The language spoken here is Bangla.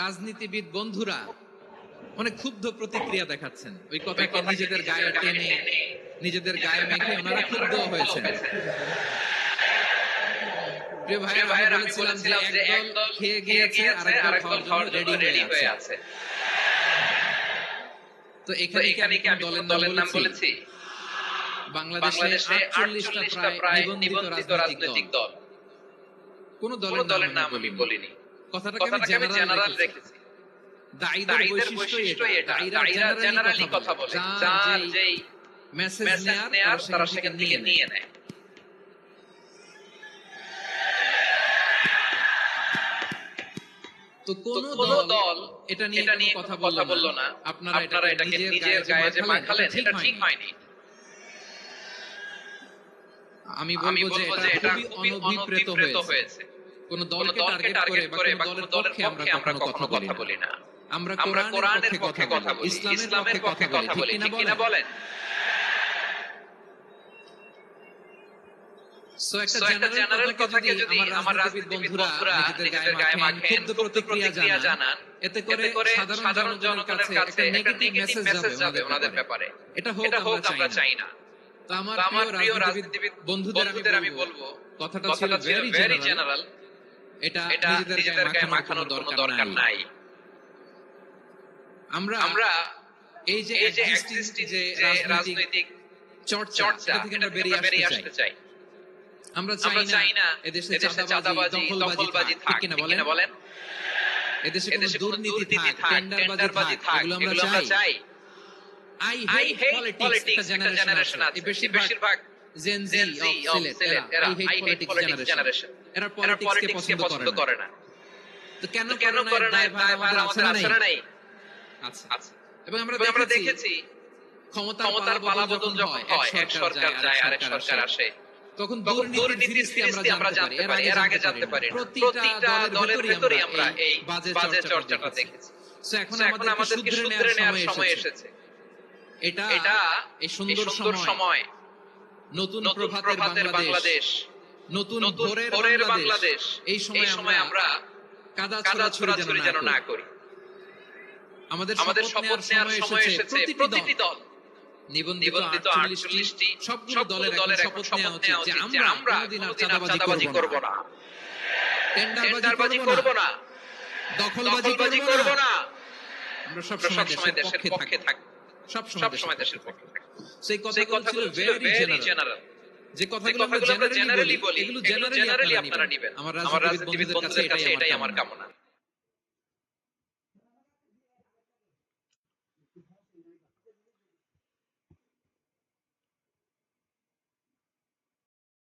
রাজনীতিবিদ বন্ধুরা অনেক ক্ষুব্ধ প্রতিক্রিয়া দেখাচ্ছেন। ওই কথাকে নিজেদের গায়ে টেনে নিজেদের গায়ে মেখে ওনারা ক্ষুব্ধ হয়েছেন। প্রিয় ভাই আমি বলেছিলাম যে একদল খেয়ে গিয়েছে আর খাওয়ার জন্য রেডি হয়ে আছে। তো এখানে এখানে কি আমি দলের দলের নাম বলেছি? বলেছি? বাংলাদেশে বাংলাদেশে 48টা 48টা প্রায় নিবন্ধিত রাজনৈতিক দল। কোন দলের নাম আমি বলিনি। কথাটাকে আমি জেনারেল রেখেছি। দায়ীদের বৈশিষ্ট্য এটা। এটা। দায়ীরা দায়ীরা জেনারেলি জেনারেলি কথা বলে। যার যার যেই যেই মেসেজ মেসেজ নেয়ার নেয়ার তারা তারা সেখান সেখান থেকে থেকে নিয়ে তো কোন দল এটা নিয়ে এটা নিয়ে কথা বলল না। আপনারা এটাকে নিজের গায়ে যে মাখালেন এটা ঠিক হয়নি। আমি বলব যে এটা খুবই অনভিপ্রেত হয়েছে। কোন দলকে টার্গেট করে বা কোন দলের পক্ষে আমরা কখনো কথা বলি না। আমরা কোরআনের পক্ষে কথা বলি। ইসলামের পক্ষে কথা বলি। ঠিক কিনা বলেন? একটা জেনারেল কথাকে কথাকে যদি যদি আমার আমার রাজনীতিবিদ রাজনীতিবিদ বন্ধুরা বন্ধুরা নিজেদের নিজেদের গায়ে গায়ে মাখেন মাখেন, ক্ষুব্ধ ক্ষুব্ধ প্রতিক্রিয়া প্রতিক্রিয়া জানান জানান, এতে করে সাধারণ সাধারণ জনগণের জনগণের কাছে কাছে একটা একটা নেগেটিভ নেগেটিভ মেসেজ মেসেজ যাবে যাবে ওনাদের ওনাদের ব্যাপারে। ব্যাপারে। এটা হোক আমরা আমরা চাই না। আমার প্রিয় রাজনীতিবিদ বন্ধুদের আমি বলব কথাটা ছিল ভেরি জেনারেল এটা নিজেদের গায়ে মাখানোর কোনো দরকার নাই। আমরা আমরা এই যে এই যে রাজনৈতিক চর্চা থেকে আমরা বেরিয়ে আসতে চাই। আমরা চাই না এদেশে চাঁদাবাজি দখলবাজি থাক। কিনা বলেন? এদেশে কোনো দুর্নীতি থাক টেন্ডারবাজি থাক এগুলো আমরা চাই। আই হেট পলিটিক্স একটা জেনারেশন আছে। বেশিরভাগ অফ সিলেট এরা আই হেট পলিটিক্স জেনারেশন এরা পলিটিক্সকে পলিটিক্সকে পছন্দ করে না। তো কেন কেন করে না দায়ভার আমাদের না নাই। আচ্ছা। আচ্ছা। এবং আমরা দেখেছি ক্ষমতার পালাবদল যখন হয় এক সরকার যায় আরেক সরকার আসে। তখন দুর্নীতির ফিরিস্তি আমরা জানতে পারি। এর আগে জানতে পারি প্রতিটা দলের ভেতরেই আমরা এই বাজে চর্চাটা দেখেছি। এখন আমাদেরকে শুধরে নেওয়ার সময় এসেছে। এটা এটা এই সুন্দর সময়। নতুন প্রভাতের বাংলাদেশ নতুন ভোরের বাংলাদেশ এই সময় সময় আমরা কাদা কাদা ছোড়াছুড়ি ছোড়াছুড়ি যেন না করি। আমাদের আমাদের শপথ নেওয়ার সময় এসেছে প্রতিটি দল। নিবন্ধিত নিবন্ধিত 48টি আটচল্লিশটি সবগুলো দলের দলের এখন শপথ নেওয়া উচিত যে আমরা কোনোদিন আর চাঁদাবাজি করব না। টেন্ডারবাজি করব না। দখলবাজি করব না। আমরা সব সময় সবসময় দেশের পক্ষে থাকি থাকি সব সব সময় সময় দেশের পক্ষে থাকি সেই কথাগুলো ছিল ভেরি জেনারেল যে কথাগুলো আমরা জেনারেলি বলি এগুলো জেনারেলি আপনারা নেবেন। আমার রাজনৈতিক রাজনীতিবিদ বন্ধুদের কাছে এটাই আমার কামনা।